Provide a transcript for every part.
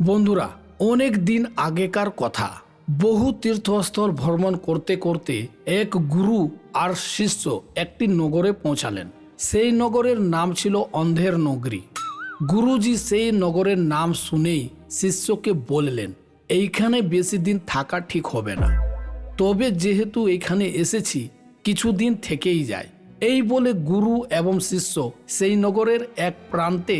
বন্ধুরা, অনেক দিন আগেকার কথা। বহু তীর্থস্থল ভ্রমণ করতে করতে এক গুরু আর শিষ্য একটি নগরে পৌঁছালেন। সেই নগরের নাম ছিল অন্ধের নগরী। গুরুজি সেই নগরের নাম শুনেই শিষ্যকে বললেন, এইখানে বেশি দিন থাকা ঠিক হবে না। তবে যেহেতু এখানে এসেছি কিছুদিন থেকেই যায় এই বলে গুরু এবং শিষ্য সেই নগরের এক প্রান্তে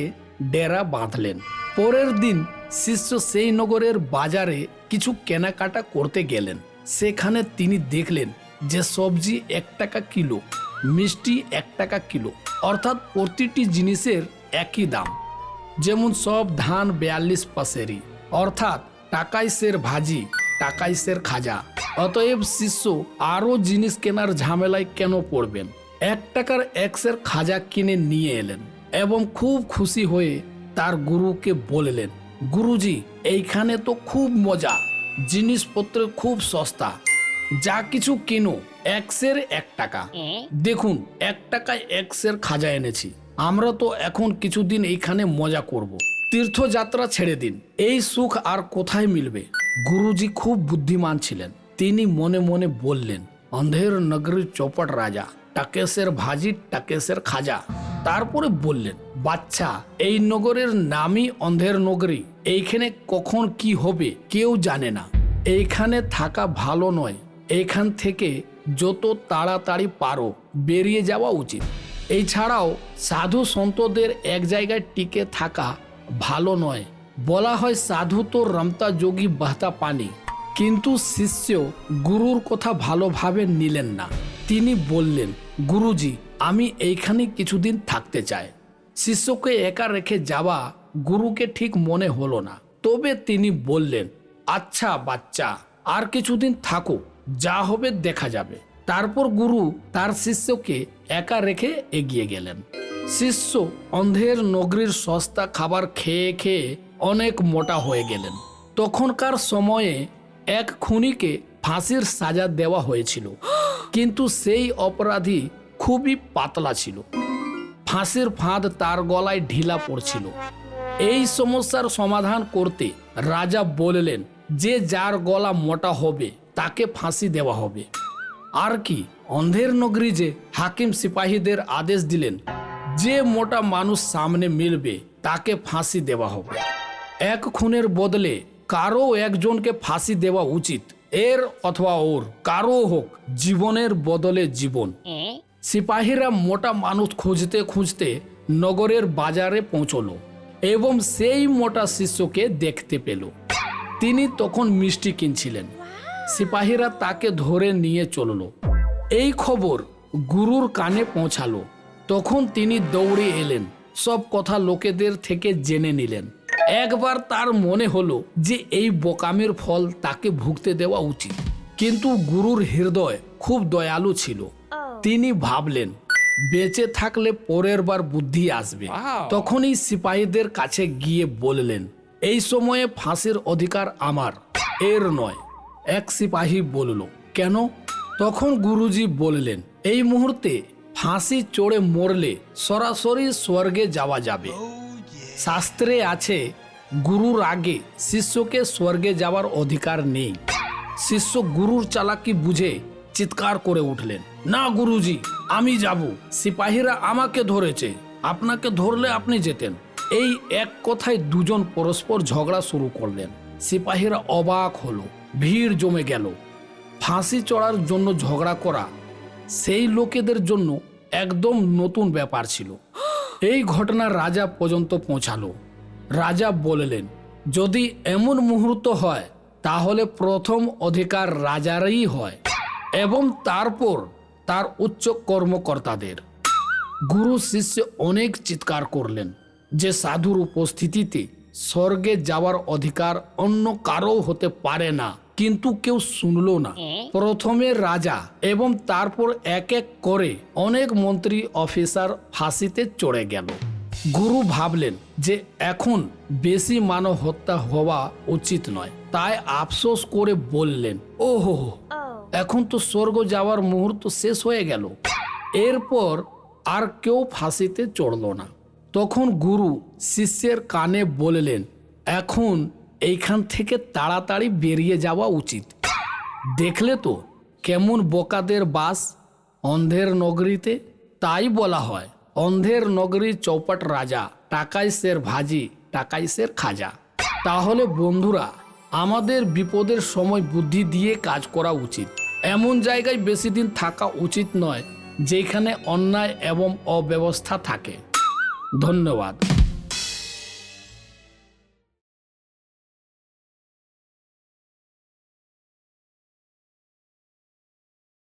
ডেরা বাঁধলেন। পরের দিন শিষ্য সেই নগরের বাজারে কিছু কেনাকাটা করতে গেলেন। সেখানে তিনি দেখলেন যে সবজি এক টাকা কিলো, মিষ্টি এক টাকা কিলো, অর্থাৎ প্রতিটি জিনিসের একই দাম। যেমন সব ধান বেয়াল্লিশ পাশেরই অর্থাৎ টাকায় সের ভাজি টাকায় সের খাজা। অতএব শিষ্য আরও জিনিস কেনার ঝামেলায় কেন পড়বেন? এক টাকার একশের খাজা কিনে নিয়ে এলেন এবং খুব খুশি হয়ে তার গুরুকে বললেন গুরুজি এইখানে তো খুব মজা। জিনিসপত্র খুব সস্তা। যা কিছু কিনো একশের এক টাকা। দেখুন এক টাকায় একশের খাজা এনেছি। আমরা তো এখন কিছুদিন এইখানে মজা করব। তীর্থযাত্রা ছেড়ে দিন। এই সুখ আর কোথায় মিলবে? গুরুজি খুব বুদ্ধিমান ছিলেন। তিনি মনে মনে বললেন অন্ধের নগরীর চৌপট রাজা টাকেশের ভাজি টাকেশের খাজা। তারপরে বললেন বাচ্চা এই নগরের নামই অন্ধের নগরী। এইখানে কখন কি হবে কেউ জানে না। এইখানে থাকা ভালো নয়। এইখান থেকে যত তাড়াতাড়ি পারো, বেরিয়ে যাওয়া উচিত। এছাড়াও সাধু সন্তদের এক জায়গায় টিকে থাকা ভালো নয়। বলা হয় সাধু তো রমতা যোগী বাহতা পানি। কিন্তু শিষ্য গুরুর কথা ভালোভাবে নিলেন না। তিনি বললেন, গুরুজি, আমি এইখানে কিছুদিন থাকতে চাই। শিষ্যকে একা রেখে যাওয়া গুরুকে ঠিক মনে হলো না। তবে তিনি বললেন আচ্ছা বাচ্চা, আর কিছুদিন থাকো, যা হবে দেখা যাবে। তারপর গুরু তার শিষ্যকে একা রেখে এগিয়ে গেলেন। শিষ্য অন্ধের নগরীর সস্তা খাবার খেয়ে খেয়ে অনেক মোটা হয়ে গেলেন। তখনকার সময়ে এক খুনিকে ফাঁসির সাজা দেওয়া হয়েছিল। কিন্তু সেই অপরাধী খুবই পাতলা ছিল। ফাঁসির ফাঁদ তার গলায় ঢিলা পড়ছিল। এই সমস্যার সমাধান করতে রাজা বললেন যে যার গলা মোটা হবে তাকে ফাঁসি দেওয়া হবে। আর কি অন্ধের নগরী যে হাকিম সিপাহীদের আদেশ দিলেন যে মোটা মানুষ সামনে মিলবে তাকে ফাঁসি দেওয়া হবে। এক খুনের বদলে কারও একজনকে ফাঁসি দেওয়া উচিত এর অথবা ওর কারও হোক জীবনের বদলে জীবন। সিপাহীরা মোটা মানুষ খুঁজতে খুঁজতে নগরের বাজারে পৌঁছলো। এবং সেই মোটা শিষ্যকে দেখতে পেল। তিনি তখন মিষ্টি কিনছিলেন। সিপাহীরা তাকে ধরে নিয়ে চলল। এই খবর গুরুর কানে পৌঁছালো। তখন তিনি দৌড়ে এলেন। সব কথা লোকেদের থেকে জেনে নিলেন। একবার তার মনে হলো যে এই বোকামের ফল তাকে ভুগতে দেওয়া উচিত। কিন্তু গুরুর হৃদয় খুব দয়ালু ছিল। তিনি ভাবলেন বেঁচে থাকলে পরের বার বুদ্ধি আসবে। তখনই সিপাহীদের কাছে গিয়ে বললেন এই সময়ে ফাঁসির অধিকার আমার এর নয়। এক সিপাহী বলল কেন? তখন গুরুজি বললেন এই মুহূর্তে ফাঁসি চড়ে মরলে সরাসরি স্বর্গে যাওয়া যাবে। শাস্ত্রে আছে গুরুর আগে শিষ্যকে স্বর্গে যাওয়ার অধিকার নেই। শিষ্য গুরুর চালাকি বুঝে চিৎকার করে উঠলেন, না, গুরুজি, আমি যাব। সিপাহীরা আমাকে ধরেছে। আপনাকে ধরলে আপনি যেতেন। এই এক কথায় দুজন পরস্পর ঝগড়া শুরু করলেন। সিপাহীরা অবাক হলো, ভিড় জমে গেল। ফাঁসি চড়ার জন্য ঝগড়া করা সেই লোকেদের জন্য একদম নতুন ব্যাপার ছিল। এই ঘটনা রাজা পর্যন্ত পৌঁছালো। রাজা বললেন, যদি এমন মুহূর্ত হয়, তাহলে প্রথম অধিকার রাজারই হয়। এবং তারপর তার উচ্চ কর্মকর্তাদের। গুরু শিষ্য অনেক চিৎকার করলেন যে সাধুর উপস্থিতিতে স্বর্গে যাওয়ার অধিকার অন্য কারও হতে পারে না কিন্তু কেউ শুনল না। প্রথমে রাজা এবং তারপর এক এক করে অনেক মন্ত্রী অফিসার ফাঁসিতে চড়ে গেল। গুরু ভাবলেন যে এখন বেশি মানব হত্যা হওয়া উচিত নয় তাই আফসোস করে বললেন ওহো এখন তো স্বর্গ যাওয়ার মুহূর্ত শেষ হয়ে গেল। এরপর আর কেউ ফাঁসিতে চড়ল না। তখন গুরু শিষ্যের কানে বললেন, এখন এইখান থেকে তাড়াতাড়ি বেরিয়ে যাওয়া উচিত। দেখলে তো কেমন বোকাদের বাস অন্ধের নগরীতে। তাই বলা হয়, অন্ধের নগরীর চৌপট রাজা টাকায় সের ভাজি টাকায় সের খাজা। তাহলে বন্ধুরা, আমাদের বিপদের সময় বুদ্ধি দিয়ে কাজ করা উচিত। এমন জায়গায় বেশি দিন থাকা উচিত নয় যেখানে অন্যায় এবং অব্যবস্থা থাকে। ধন্যবাদ।